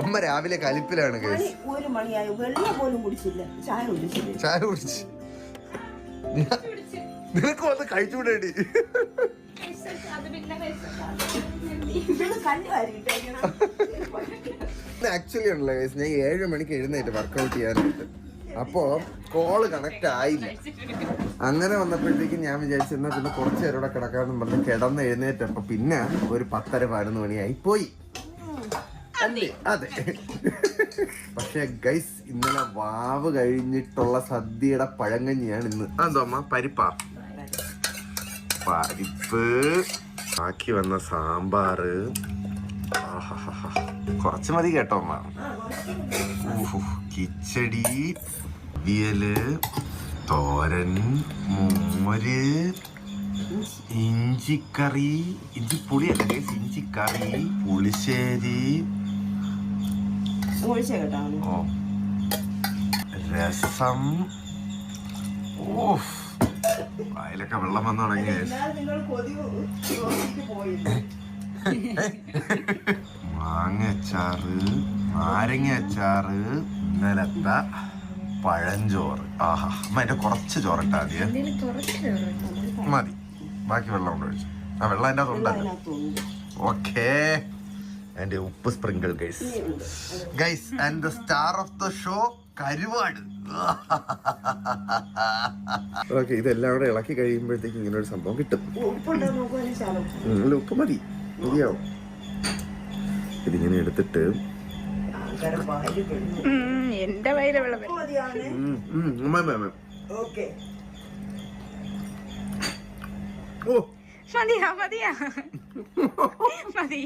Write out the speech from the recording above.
അമ്മ രാവിലെ കലിപ്പിലാണ് ഒരു മണിയായി. വെള്ളം പോലും കുടിച്ചില്ല. ചായ കുടിച്ചില്ല. ചായ കുടിച്ച്. നിനക്ക് വന്ന് വാരിയിട്ടേക്കണം ആക്ച്വലി ഉണ്ടല്ലോ ഞാൻ ഏഴ് മണിക്ക് എഴുന്നേറ്റ് വർക്കൗട്ട് ചെയ്യാനായിട്ട്. അപ്പോ കോൾ കണക്ട് ആയില്ല. അങ്ങനെ വന്നപ്പോഴത്തേക്കും ഞാൻ വിചാരിച്ചിരുന്ന പിന്നെ കുറച്ച് നേരം കിടക്കാന്ന് കിടക്കാമെന്ന് പറഞ്ഞ് കിടന്ന് എഴുന്നേറ്റപ്പോ പിന്നെ ഒരു പത്തര പതിനൊന്ന് മണിയായി പോയി. അല്ലേ അതെ. പക്ഷെ ഗൈസ് ഇന്നലെ വാവ് കഴിഞ്ഞിട്ടുള്ള സദ്യയുടെ പഴങ്കഞ്ഞിയാണ് ഇന്ന്. അതോ അമ്മ? പരിപ്പാ? പരിപ്പ്. ബാക്കി വന്ന സാമ്പാറ്. കുറച്ച് മതി കേട്ടോ അമ്മ. കിച്ചടി വിയൽ തോരൻ മോര് ഇഞ്ചിക്കറി ഇത് പുളിയല്ലേ ഇഞ്ചിക്കറി പുളിശ്ശേരി. ഓ. രസം. ഓഫ്. വായിലൊക്കെ വെള്ളം വന്നു തുടങ്ങി മാങ്ങച്ചാറ് മാങ്ങ അച്ചാറ് നാരങ്ങ അച്ചാറ് ഇന്നലത്തെ പഴഞ്ചോറ്. ആഹാ അമ്മ എന്റെ കുറച്ച് ചോറിട്ടാ ആദ്യം മതി. ബാക്കി വെള്ളം കൊണ്ട് ഒഴിച്ചു. ആ വെള്ളം എന്റെ അതുണ്ടല്ലോ ഓക്കേ. എന്റെ ഉപ്പ് sprinkle guys guys and the star of the show കരുവാട്. Okay ഇതെല്ലാം കൂടെ ഇളക്കി കഴിയുമ്പോഴത്തേക്ക് ഇങ്ങനെ ഒരു സംഭവം കിട്ടും. ഉപ്പ് മതി. മതിയാവും. ഇതിങ്ങനെ എടുത്തിട്ട് എന്റെ വയറ് വെള്ളം ഉപ്പ് മതിയാണ് ഉം, ഉം, ഉമ്മ, ഉമ്മ, ഉമ്മ. ഓക്കെ ഓ മതിയാ മതിയാ മതി